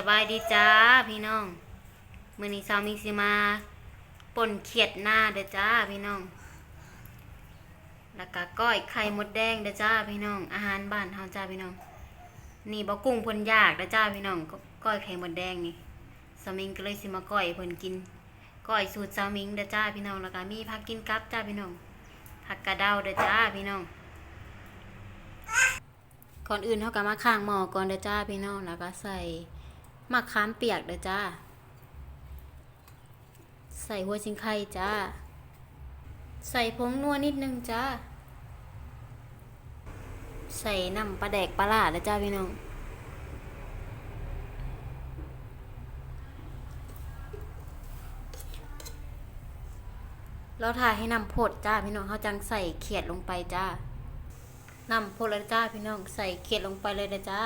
สบายดีจ้าพี่น้องมือนี้สาวมิกสิมาป่นเขียดหน้าเด้อจ้าพี่น้อง แล้วก็ก้อยไข่มดแดงเด้อจ้าพี่น้อง อาหารบ้านเฮาจ้าพี่น้อง นี่บ่กุ้งพ่นยากเด้อจ้าพี่น้องก็ก้อยไข่มดแดงนี่สามิงก็เลยสิมาก้อยเพิ่นกิน ก้อยสูตรสามิงเด้อจ้าพี่น้อง แล้วก็มีผักกินกับจ้าพี่น้อง ผักกระเดาเด้อจ้าพี่น้องก่อนอื่นเขาก็มาข้างหม้อก่อนเด้อจ้าพี่น้อง แล้วก็ใส่ มะขามเปียกเด้อจ้า ใส่หัวชิงไข่จ้า ใส่ผงนัวนิดนึงจ้า ใส่น้ำปลาแดกปลาลาเด้อจ้าพี่น้องเราถ่ายให้น้ำพดจ้าพี่น้องเขาจังใส่เขียดลงไปจ้านำโพลาจ้าพี่น้องใส่เขียดลงไปเลยนะจ้า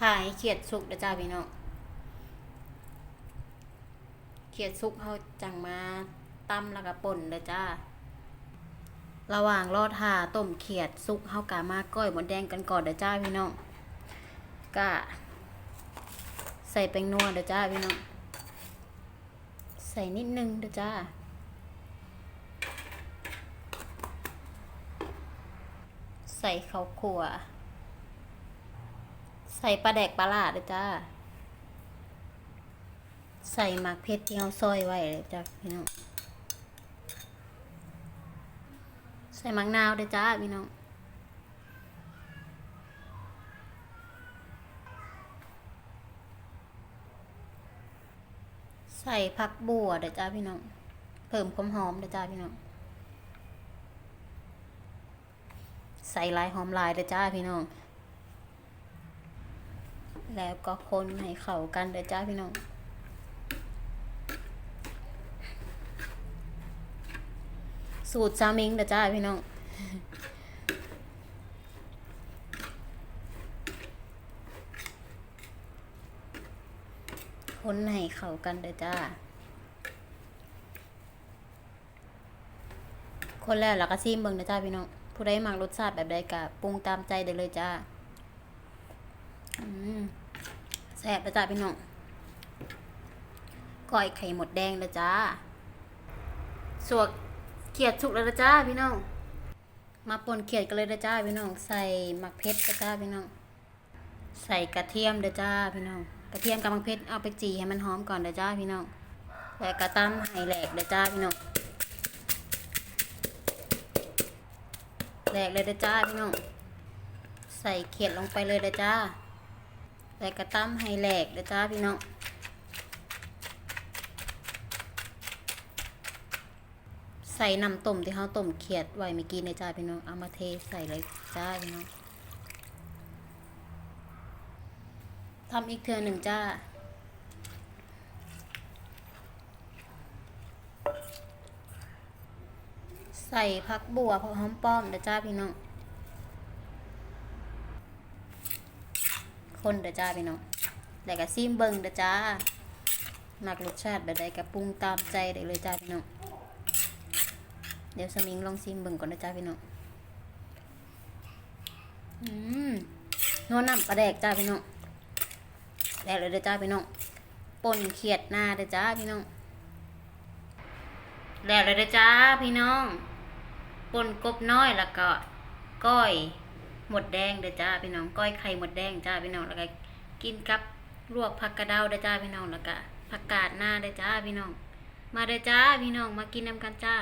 ถ่ายเขียดสุกนะจ้าพี่น้องเขียดสุกเขาจังมาตำแล้วก็ป่นเลยจ้า ระหว่างรอดทาต้มเขียดสุกเฮากามาก้อยหมดแดงกันก่อนเด้อจ้าพี่น้องก็ใส่แป้งนัวเด้อจ้าพี่น้อง ใส่นิดนึงเด้อจ้า ใส่ข้าวคั่ว ใส่ปลาแดกปลาลาดเด้อจ้า ใส่หมักเพชรที่เราซอยไว้เลยจ้าพี่น้อง ใส่มังนาวเด้อจ้าพี่น้องใส่ผักบัวเด้อจ้าพี่น้อง เพิ่มความหอมเด้อจ้าพี่น้อง ใส่ลายหอมลายเด้อจ้าพี่น้อง แล้วก็คนให้เข้ากันเด้อจ้าพี่น้องสูตรซามิงเด้อจ้าพี่น้องคนให้เข้ากันเด้อจ้า คนแล้วแล้วก็ซิมเบิ่งนะจ้าพี่น้องผู้ใดมักรสชาติแบบใดก็ปรุงตามใจได้เลยจ้า อืม แซ่บนะจ้าพี่น้องก้อยไข่หมดแดงนะจ้าสวกเขียดสุกแล้วนะจ้าพี่น้อง มาป่นเขียดกันเลยนะจ้าพี่น้อง ใส่หมักเพชรนะจ้าพี่น้อง ใส่กระเทียมเด้อจ้าพี่น้อง กระเทียมกับมะเพชรเอาไปจีให้มันหอมก่อนเด้อจ้าพี่น้องแล้วก็ตำให้แหลกเด้อจ้าพี่น้องแหลกเลยเด้อจ้าพี่น้อง ใส่เขียดลงไปเลยเด้อจ้า แล้วก็ตำให้แหลกเด้อจ้าพี่น้องใส่น้ำต้มที่เขาต้มเขียดไว้เมื่อกี้เด้อจ้าพี่น้องเอามาเทใส่เลยจ้าพี่น้องทำอีกเทือหนึ่งจ้าใส่ผักบัวผักหอมป้อมเด้อจ้าพี่น้อง คนเด้อจ้าพี่น้องแล้วก็ซิมเบิงเด้อจ้ามักรสชาติแบบใดก็ปรุงตามใจได้เลยจ้าพี่น้องเดี๋ยวสมิงลองซิมเบิงก่อนนะจ้าพี่น้องอืมนัวน้ำปลาแดกจ้าพี่น้องแล้วเลยเด้อจ้าพี่น้องป่นเขียดหน้าเด้อจ้าพี่น้องแล้วเลยเด้อจ้าพี่น้องป่นกบน้อยแล้วก็ก้อย หมดแดงเด้อจ้าพี่น้องก้อยไข่หมดแดงจ้าพี่น้องแล้วก็กินกับลวกผักกระเดาเด้อจ้าพี่น้องแล้วก็ผักกาดหน้าเด้อจ้าพี่น้อง มาเด้อจ้าพี่น้องมากินน้ำกันจ้า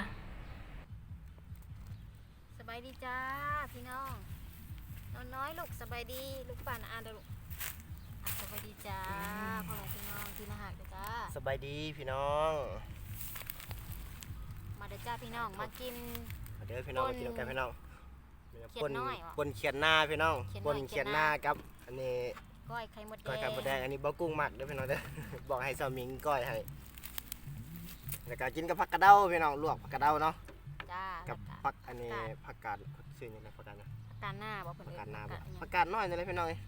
สบายดีจ้าพี่น้องนอนน้อยลูกสบายดีลูกป่านอ่านเด้อลูกอะสวัสดีจ้าพ่อแม่พี่น้องที่นาหักเด้อจ้า สบายดีพี่น้องมาเด้อจ้าพี่น้องมากินมาเด้อพี่น้องปนมากินน้ำกันพี่น้อง เขียดน้อยวะปนเขียดหน้าพี่น้องเขียดปน้อยนเขีเขียยดดหหน้าน้า กับ อันนี้ก้อยไข่มดแดก้อยไข่งมดแดงอันนี้บ่กุ้งหมักเด้อพี่น้องเด้อ บอกให้สามิงก้อยให้แล้วก็กินกับผักกระเด้าพี่น้องลวกผักกระเด้าเนาะจ้ากับแล้วผักอันนี้ผักกาดผักกาดชื่อหยังไงผักกาดนะผักกาดหน้าบอกเพิ่นผักเอิ้กาดหน้าผับ่กกาดอิหยังผักกาดน้อยนี่แหละพี่น้องเอ้ย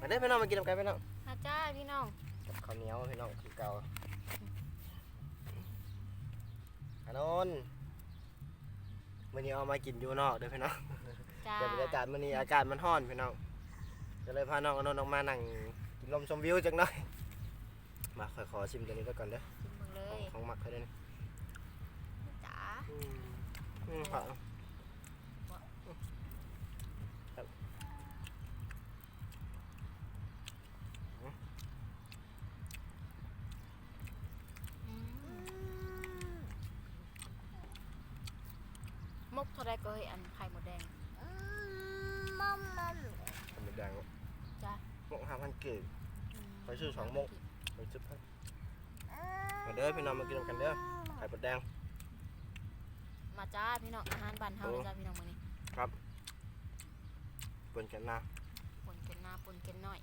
มาเด้อพี่น้องมากินน้ำกันพี่น้องมาจ้าพี่น้องกับข้าวเหนียวพี่น้องคือเก่าอันนน มื้อนี้เอามากินอยู่นอกเด้อพี่น้องจ้าเดี๋ยวบรรยากาศมื้อนี้อากาศมันร้อนพี่น้องก็เลยพาน้องอนนท์ออกมานั่งกินลมชมวิวจักหน่อยมาขอขอชิมตัวนี้แล้วก่อนเด้อชิมเบิ่งเลของยของหมักเขาเด้อนี่จ้า อืมอืมครับครับ อืมม กเท่าไรก็เฮ้ยอันไข่หมดแดงทำเป็นแดงจ้าหมกห้าพันเกตไปซื้อสองมกไปจุดพันมาเด้อพี่น้องมากินกันเด้อไข่ปลาแดง มาจ้าพี่น้องอาหารบ้านเฮาโอ้เลยจ้าพี่น้องมื้อนี้ปนกันนะปนเกินหน้าปนเกินน้อย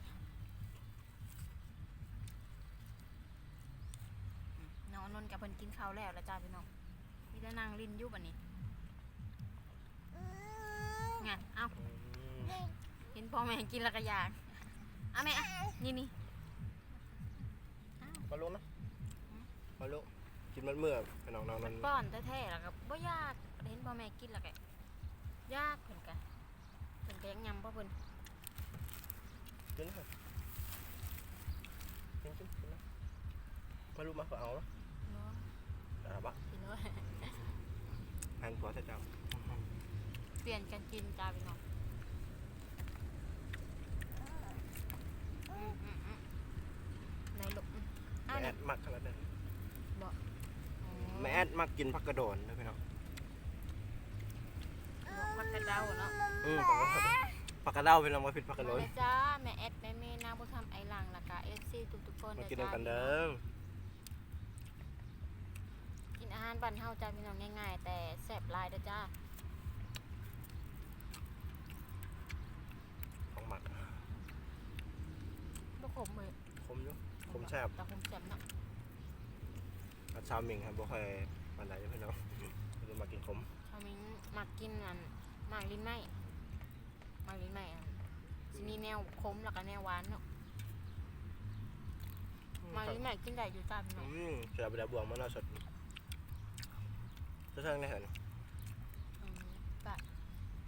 อืมน้องอนนท์กับเพิ่นกินข้าวแล้วแล้วจ้าพี่น้องมีแต่นางลินอยู่บัดนี้ ไงเอ้าอืมเห็นพ่อแม่กินแล้วก็อยากเอาแม่อะนี่นี่มาลุกนะมาลุกกินมันเมื่อพี่น้องน้องนั่นป้อนแท้ๆแล้วก็บ่ยากเห็นพ่อแม่กินแล้วก็ยากเพิ่นกันเพิ่นก็ยังยำบ่เพิ่นกินค่ะกินกินกินนะมาลุกมาขอเอาเนาะเนาะเดี๋ยวบะกินเลยแพนผัวใช่จ้า เปลี่ยนกันกินจ้าพี่น้องอืมอืมอืมในลูกอืมอ้าวแม่แอนี่ดมักขนาดนั้นอ๋อแม่แอดมักกินผักกระโดนนะพี่น้องบอกผักกระเดาเนาะอืมผักกระโดนผักกระเด้าพี่น้องมาผิดผักกระโดนมาเลยจ้าแม่แอดแม่เมย์นางบุญธรรมไอหลังแล้วก็เอฟซีทุกๆคนมาเด้อกินจ้ากันเด้อกินอาหารบ้านเฮาจ้าพี่น้องง่ายๆ แต่แซ่บหลายเด้อจ้า ของ หมักบ่ขมเลยคมอยู่คมแซ่บแต่ขมแซ่บเนาะอันชาวหมิงครับบ่ค่อยปานใดพี่น้องเรามากินขมชาวมิงมักกินอันหมากลิ้นไหม้หมากลิ้นไหม้อันสิมีแนวขมแล้วก็แนวหวานเนาะหมากลิ้นไหม้กินได้อยู่จ้าพี่น้องอืมเสือไปแล้วบวงมันน่าสดจะเทิงได้เห็นอืมก็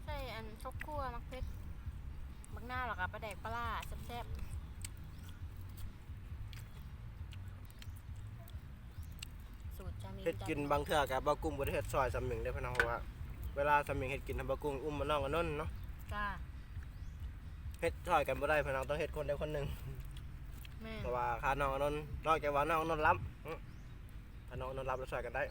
ใส่อันชกคั่วมักเพชร บักหน้าวแล้วก็ปลาแดกปลาร้าแซ่บๆสูตรชาวมิงเฮ็ดกินบางเทื่อกับบ่กุ้งบ่ได้เฮ็ดซอยสำหมิงได้อพี่น้องเพราะว่าเวลาสำหมิงเฮ็ดกินทำบ่กุ้งอุ้มมาน้องกันนั่นเนาะจ้าเฮ็ดซอยกันบ่ได้พี่น้องต้องเฮ็ดคนใดคนหนึ่งแม่เพราะว่าค่าน้องอนนท์นอกจากว่าน้องอนนท์รับอืมถ้าน้องอนนท์รับแล้วซอยกันได้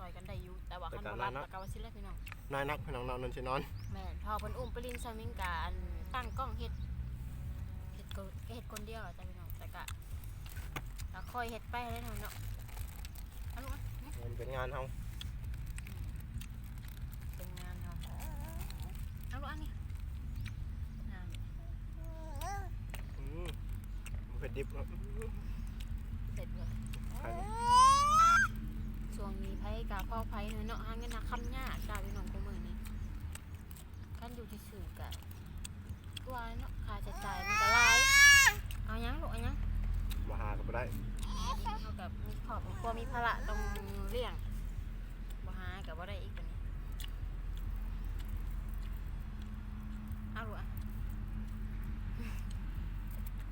ซอยกันได้อยู่แต่ว่าแต่คันการบ่รับนั้นเนาะแล้วก็ว่าสิแล้วพี่น้องนายนักพี่น้องน้องอนนท์สินอนแม่นพอเพิ่นอุ้มไปลินซามิงกาอันตั้งกล้องเฮ็ดเฮ็ดก็เฮ็ดคนเดียวอะจ้ะพี่น้องแต่ก็ก็ค่อยเฮ็ดไปเรื่อยๆเนาะเอาลูกอะอืมมันเป็นงานเฮาเป็นงานเนาะเอาลูกอันนี้งานอืมมันเป็นดิบเนาะ เสร็จเลย ใครเนาะ ช่วงนี้ไผ กะเผาไผเนาะหาเงินหาคำยากจ้าพี่น้องกูมื้อนี้คันอยู่ที่สื่อกะตัวเนาะค่าใช้จ่ายมันก็หลายเอาหยังลูกเอาหยังมาหาก็บ่ได้เท่ากับมีขอบครัวมีภาระต้องเลี้ยงบ่หากับบ่ได้อีกตัวนี้เอาลูกอะ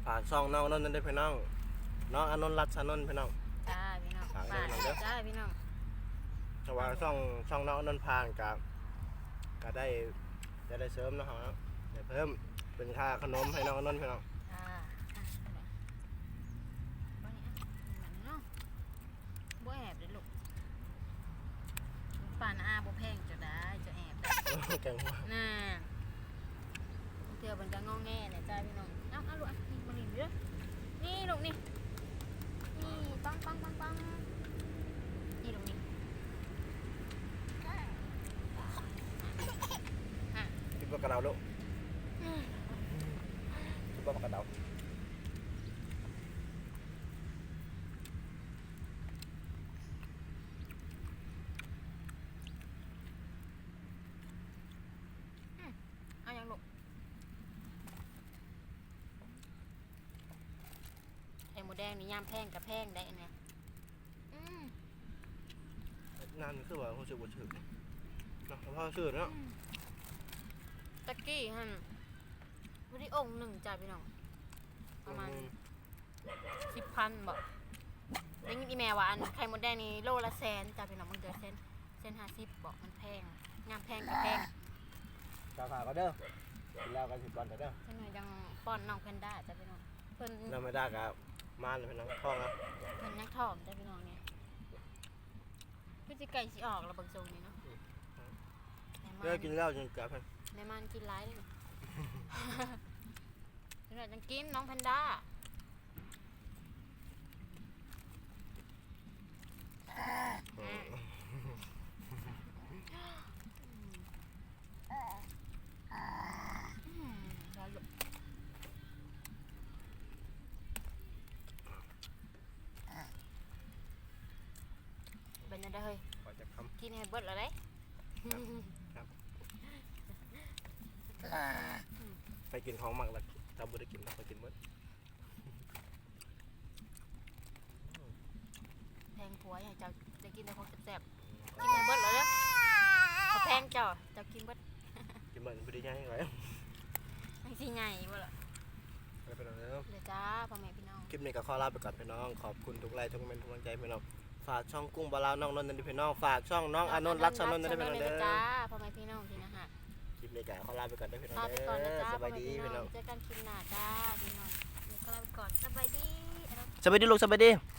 ฝากซองน้องอนนท์นั่นได้อพี่น้องน้องอนนท์รัตน์ชานนท์พี่น้องจ้าพี่น้องฝากฝากไว้หน่อยเด้อ จ้าพี่น้อง แต่ว่าช่องช่องน้องอนนท์พานกับก็ได้จะได้เสริมเนาะครับได้เพิ่มเป็นค่าขนมให้น้องอนนท์พี่น้องจ้าอะเอาเลยบ่นี่อะนี่มันเนาะบ่แอบเด้อลูกป่านอาบ่แพงจะได้จะแอบได้แกงหัวน่าเดี๋ยวมันจะงอแงเนี่ยจ้าพี่น้องเอาเอาลูกอะนี่มานี่เด้อนี่ลูกนี่นี่ปังปังปังปังนี่ลูกนี่ คิดว่ากระเดาลูกคิดว่ากระเดาเอายังลูกไข่หมูแดงนี่ย่ามแพงกับแพงได้อันเนี่ยอืมนั่นคือว่ารู้สึกว่าถึกเนาะพ่อซื้อเนาะ ตะกี้ฮันวันนี้องค์หนึ่งจ้าพี่น้อง ประมาณอืสิบพันบอกได้ยินอีแมวว่าอันไข่มดแดงนี่โลละแสนจ้าพี่น้องมันเกิดเส้นเส้นห้าสิบบอกมันแพงงามแพงกับแพงกาฝากก็เด้อกินแล้วกันสิบวันก็เด้อจังหน่อยยังป้อนน้องแพนด้าจ้าพี่น้องเพิ่นเราไม่ได้กับม่านเลยพี่น้องท้องนะเพิ่นยังทองจ้าพี่น้องเนี่ยเพื่อจะไก่สิออกแล้วเบางทรงนี่เนาะแม่เลิกมันกินแล้วจนเกือบ แม่มันกินร้ายเลยจังหน่อยจังกินน้องแพนด้าอืมร้อนลูกเป็นยังไงเฮ้ย ขอจะคกินให้เบิดแล้วได้ำ ไปกินของหมักแล้วถ้าบุได้กินเราไปกินหมดแพงผัวอย่างเจ้าจะกินแต่ของแซ่บๆกินให้เบิดแล้วเด้อเขาแพงเจ้าเจ้ากินเบิดกินเหมือนบุได้ยังไงทั้งสี่ใหญ่เบ่ล่ะไปเป็นอะไรเดี๋ยวจ้าพ่อแม่พี่น้องคลิปนี้ก็ขอลาไปก่อนพี่น้อง ขอบคุณทุกไลค์ทุกเมนทุกกำลังใจพี่น้องฝากช่องกุ้งบาลาวน้องนนท์นันทิพี่น้องฝากช่องน้องอานนท์รักชานนท์นันทิพี่น้องเด้จ้าอพ่อแม่พี่น้องที่นะฮะค ลิปนี้ก็ขอลาไปก่อนเด้อพี่น้องลาไปเด้ก่อนนะอจ้าสพ่อบายแม่ดีพี่พี่น้น้อองงเจอกันคลิปหน้าจ้าพี่น้องเดี๋ยวก็ลาไปก่อนสบายดีสบายดีลูกสบายดีส